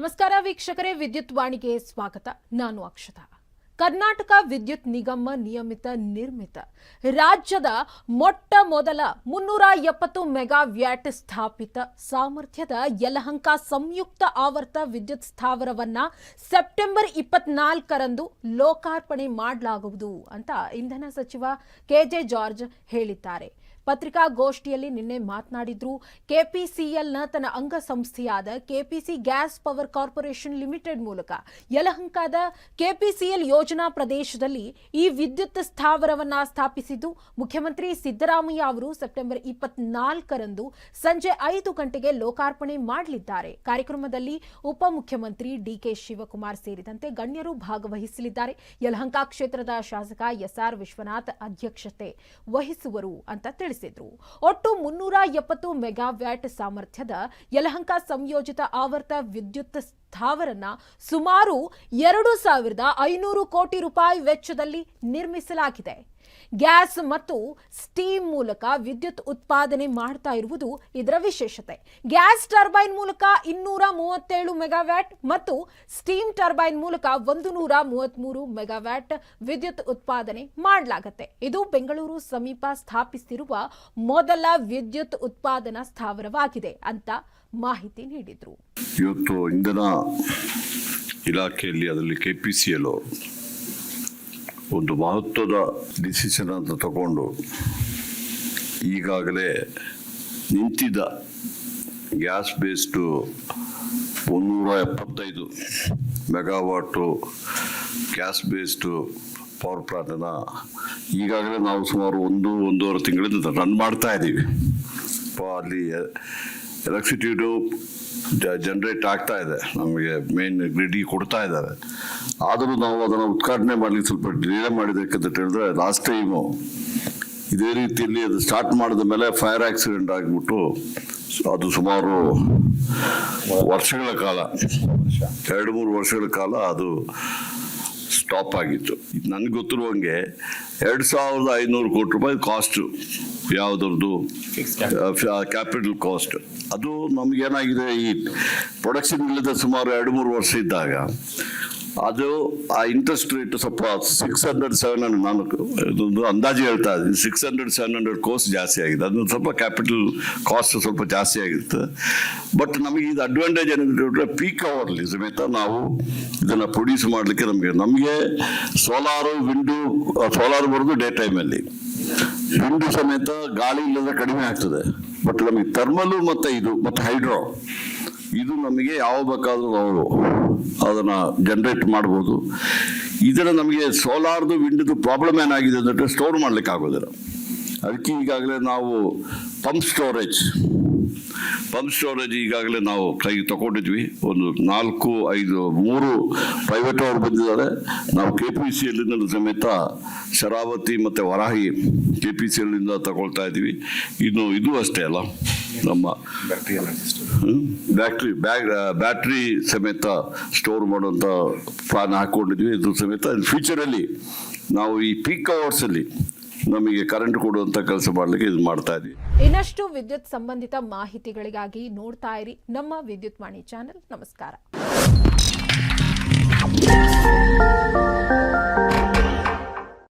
ನಮಸ್ಕಾರ ವೀಕ್ಷಕರೇ, ವಿದ್ಯುತ್ ವಾಣಿಗೆ ಸ್ವಾಗತ. ನಾನು ಅಕ್ಷತಾ. ಕರ್ನಾಟಕ ವಿದ್ಯುತ್ ನಿಗಮ ನಿಯಮಿತ ನಿರ್ಮಿತ ರಾಜ್ಯದ ಮೊಟ್ಟ ಮೊದಲ ಮುನ್ನೂರ ಎಪ್ಪತ್ತು ಮೆಗಾವ್ಯಾಟ್ ಸ್ಥಾಪಿತ ಸಾಮರ್ಥ್ಯದ ಯಲಹಂಕ ಸಂಯುಕ್ತ ಆವರ್ತ ವಿದ್ಯುತ್ ಸ್ಥಾವರವನ್ನ ಸೆಪ್ಟೆಂಬರ್ ಇಪ್ಪತ್ನಾಲ್ಕರಂದು ಲೋಕಾರ್ಪಣೆ ಮಾಡಲಾಗುವುದು ಅಂತ ಇಂಧನ ಸಚಿವ ಕೆಜೆ ಜಾರ್ಜ್ ಹೇಳಿದ್ದಾರೆ. ಪತ್ರಿಕಾಗೋಷ್ಠಿಯಲ್ಲಿ ನಿನ್ನೆ ಮಾತನಾಡಿದ್ರು, ಕೆಪಿಸಿಎಲ್ನ ತನ್ನ ಅಂಗಸಂಸ್ಥೆಯಾದ KPC gas power corporation limited ಮೂಲಕ ಯಲಹಂಕದ ಕೆಪಿಸಿಎಲ್ ಯೋಜನಾ ಪ್ರದೇಶದಲ್ಲಿ ಈ ವಿದ್ಯುತ್ ಸ್ಥಾವರವನ್ನ ಸ್ಥಾಪಿಸಿದ್ದು, ಮುಖ್ಯಮಂತ್ರಿ ಸಿದ್ದರಾಮಯ್ಯ ಅವರು ಸೆಪ್ಟೆಂಬರ್ ಇಪ್ಪತ್ನಾಲ್ಕರಂದು ಸಂಜೆ ಐದು ಗಂಟೆಗೆ ಲೋಕಾರ್ಪಣೆ ಮಾಡಲಿದ್ದಾರೆ. ಕಾರ್ಯಕ್ರಮದಲ್ಲಿ ಉಪಮುಖ್ಯಮಂತ್ರಿ ಡಿಕೆ ಶಿವಕುಮಾರ್ ಸೇರಿದಂತೆ ಗಣ್ಯರು ಭಾಗವಹಿಸಲಿದ್ದಾರೆ. ಯಲಹಂಕ ಕ್ಷೇತ್ರದ ಶಾಸಕ ಎಸ್ಆರ್ ವಿಶ್ವನಾಥ್ ಅಧ್ಯಕ್ಷತೆ ವಹಿಸುವರು ಅಂತ ತಿಳಿಸಿದ್ರು. ಒಟ್ಟು ಮುನ್ನೂರ ಎಪ್ಪತ್ತು ಮೆಗಾವ್ಯಾಟ್ ಸಾಮರ್ಥ್ಯದ ಯಲಹಂಕ ಸಂಯೋಜಿತ ಆವರ್ತ ವಿದ್ಯುತ್ ಸ್ಥಾವರನ ಸುಮಾರು ಎರಡು ಸಾವಿರದ ಐನೂರು ಕೋಟಿ ರೂಪಾಯಿ ವೆಚ್ಚದಲ್ಲಿ ನಿರ್ಮಿಸಲಾಗಿದೆ. ಗ್ಯಾಸ್ ಮತ್ತು ಸ್ಟೀಮ್ ಮೂಲಕ ವಿದ್ಯುತ್ ಉತ್ಪಾದನೆ ಮಾಡ್ತಾ ಇರುವುದು ಇದರ ವಿಶೇಷತೆ. ಗ್ಯಾಸ್ ಟರ್ಬೈನ್ ಮೂಲಕ ಇನ್ನೂರ ಮೂವತ್ತೇಳು ಮೆಗಾವ್ಯಾಟ್ ಮತ್ತು ಸ್ಟೀಮ್ ಟರ್ಬೈನ್ ಮೂಲಕ ಒಂದು ನೂರ ಮೂವತ್ಮೂರು ಮೆಗಾವ್ಯಾಟ್ ವಿದ್ಯುತ್ ಉತ್ಪಾದನೆ ಮಾಡಲಾಗತ್ತೆ. ಇದು ಬೆಂಗಳೂರು ಸಮೀಪ ಸ್ಥಾಪಿಸಿರುವ ಮೊದಲ ವಿದ್ಯುತ್ ಉತ್ಪಾದನಾ ಸ್ಥಾವರವಾಗಿದೆ ಅಂತ ಮಾಹಿತಿ ನೀಡಿದ್ರು. ಇವತ್ತು ಇಂಧನ ಇಲಾಖೆಯಲ್ಲಿ ಅದರಲ್ಲಿ ಕೆ ಪಿ ಸಿ ಎಲ್ ಒಂದು ಮಹತ್ವದ ಡಿಸಿಷನ್ ಅಂತ ತಗೊಂಡು ಈಗಾಗಲೇ ನಿಂತಿದ್ದ ಗ್ಯಾಸ್ ಬೇಸ್ಡು ಮುನ್ನೂರ ಎಪ್ಪತ್ತೈದು ಮೆಗಾವಾಟು ಗ್ಯಾಸ್ ಬೇಸ್ಡು ಪವರ್ ಪ್ಲಾಂಟನ್ನು ಈಗಾಗಲೇ ನಾವು ಸುಮಾರು ಒಂದು, ಒಂದೂವರೆ ತಿಂಗಳಿಂದ ರನ್ ಮಾಡ್ತಾ ಇದ್ದೀವಿ. ಅಲ್ಲಿ ಎಲೆಕ್ಟ್ರಿಸಿಟಿದು ಜನರೇಟ್ ಆಗ್ತಾ ಇದೆ. ನಮಗೆ ಮೇನ್ ಗ್ರಿಡಿ ಕೊಡ್ತಾ ಇದ್ದಾರೆ. ಆದರೂ ನಾವು ಅದನ್ನು ಉದ್ಘಾಟನೆ ಮಾಡಲಿಕ್ಕೆ ಸ್ವಲ್ಪ ಡಿಲೇ ಮಾಡಿದಕ್ಕಂತ ಹೇಳಿದ್ರೆ ಲಾಸ್ಟ್ ಟೈಮು ಇದೇ ರೀತಿಯಲ್ಲಿ ಅದು ಸ್ಟಾರ್ಟ್ ಮಾಡಿದ ಮೇಲೆ ಫೈರ್ ಆಕ್ಸಿಡೆಂಟ್ ಆಗಿಬಿಟ್ಟು ಅದು ಸುಮಾರು ವರ್ಷಗಳ ಕಾಲ, ಎರಡು ಮೂರು ವರ್ಷಗಳ ಕಾಲ ಅದು ಸ್ಟಾಪ್ ಆಗಿತ್ತು. ನನಗೆ ಗೊತ್ತಿರುವಂಗೆ ಎರಡು ಸಾವಿರದ ಐನೂರು ಕೋಟಿ ರೂಪಾಯಿ ಕಾಸ್ಟು ಯಾವುದ್ರದ್ದು? ಕ್ಯಾಪಿಟಲ್ ಕಾಸ್ಟ್ ಅದು ನಮಗೇನಾಗಿದೆ ಈ ಪ್ರೊಡಕ್ಷನ್ ಇಲ್ಲದ ಸುಮಾರು ಎರಡು ಮೂರು ವರ್ಷ ಇದ್ದಾಗ ಅದು ಆ ಇಂಟ್ರೆಸ್ಟ್ ರೇಟ್ ಸ್ವಲ್ಪ ಸಿಕ್ಸ್ ಹಂಡ್ರೆಡ್ ಸೆವೆನ್ ಹಂಡ್ರೆಡ್ ನಾನು ಅಂದಾಜು ಹೇಳ್ತಾ ಇದ್ದೀನಿ. ಸಿಕ್ಸ್ ಹಂಡ್ರೆಡ್ ಸೆವೆನ್ ಹಂಡ್ರೆಡ್ ಕೋರ್ಸ್ ಜಾಸ್ತಿ ಆಗಿದೆ. ಅದು ಸ್ವಲ್ಪ ಕ್ಯಾಪಿಟಲ್ ಕಾಸ್ಟ್ ಸ್ವಲ್ಪ ಜಾಸ್ತಿ ಆಗಿರುತ್ತೆ. ಬಟ್ ನಮಗೆ ಇದು ಅಡ್ವಾಂಟೇಜ್ ಏನಿದೆ ಪೀಕ್ ಅವರ್ಲಿ ಸಮೇತ ನಾವು ಇದನ್ನು ಪ್ರೊಡ್ಯೂಸ್ ಮಾಡಲಿಕ್ಕೆ ನಮಗೆ ನಮಗೆ ಸೋಲಾರು ವಿಂಡು ಸೋಲಾರ್ ಬರೋದು ಡೇ ಟೈಮಲ್ಲಿ ವಿಂಡು ಸಮೇತ ಗಾಳಿ ಇಲ್ಲದೆ ಕಡಿಮೆ ಆಗ್ತದೆ. ಬಟ್ ನಮಗೆ ಥರ್ಮಲು ಮತ್ತು ಇದು, ಮತ್ತು ಹೈಡ್ರೋ ಇದು ನಮಗೆ ಯಾವ ಬೇಕಾದರೂ ನಾವು ಅದನ್ನು ಜನ್ರೇಟ್ ಮಾಡ್ಬೋದು. ಇದರ ನಮಗೆ ಸೋಲಾರ್ದು ವಿಂಡದು ಪ್ರಾಬ್ಲಮ್ ಏನಾಗಿದೆ ಅಂದರೆ ಸ್ಟೋರ್ ಮಾಡ್ಲಿಕ್ಕೆ ಆಗೋದಿಲ್ಲ. ಅದಕ್ಕೆ ಈಗಾಗಲೇ ನಾವು ಪಂಪ್ ಸ್ಟೋರೇಜ್ ಪಂಪ್ ಸ್ಟೋರೇಜ್ ಈಗಾಗಲೇ ನಾವು ಕೈಗೆ ತಗೊಂಡಿದ್ವಿ. ಒಂದು ನಾಲ್ಕು, ಐದು, ಮೂರು ಪ್ರೈವೇಟ್ ಅವರು ಬಂದಿದ್ದಾರೆ. ನಾವು ಕೆ ಪಿ ಸಿ ಎಲ್ಲಿಂದ ಸಮೇತ ಶರಾವತಿ ಮತ್ತು ವರಾಹಿ ಕೆ ಪಿ ಸಿ ಎಲ್ಲಿಂದ ತಗೊಳ್ತಾ ಇದ್ದೀವಿ. ಇನ್ನು ಇದು ಅಷ್ಟೇ ಅಲ್ಲ. ನಮ್ಮ ಬ್ಯಾಟ್ರಿ ಬ್ಯಾಗ್ ಬ್ಯಾಟ್ರಿ ಸಮೇತ ಸ್ಟೋರ್ ಮಾಡುವಂಥ ಪ್ಲಾನ್ ಹಾಕ್ಕೊಂಡಿದ್ವಿ ಇದ್ರ ಸಮೇತ ಫ್ಯೂಚರಲ್ಲಿ ನಾವು ಈ ಪೀಕ್ ಅವರ್ಸಲ್ಲಿ ನಮಗೆ ಕರೆಂಟ್ ಕೊಡುವಂತ ಕೆಲಸ ಮಾಡಲಿಕ್ಕೆ ಇದು ಮಾಡ್ತಾ ಇದೀವಿ ಇನ್ನಷ್ಟು ವಿದ್ಯುತ್ ಸಂಬಂಧಿತ ಮಾಹಿತಿಗಳಿಗಾಗಿ ನೋಡ್ತಾ ಇರಿ ನಮ್ಮ ವಿದ್ಯುತ್ ವಾಣಿ ಚಾನೆಲ್. ನಮಸ್ಕಾರ.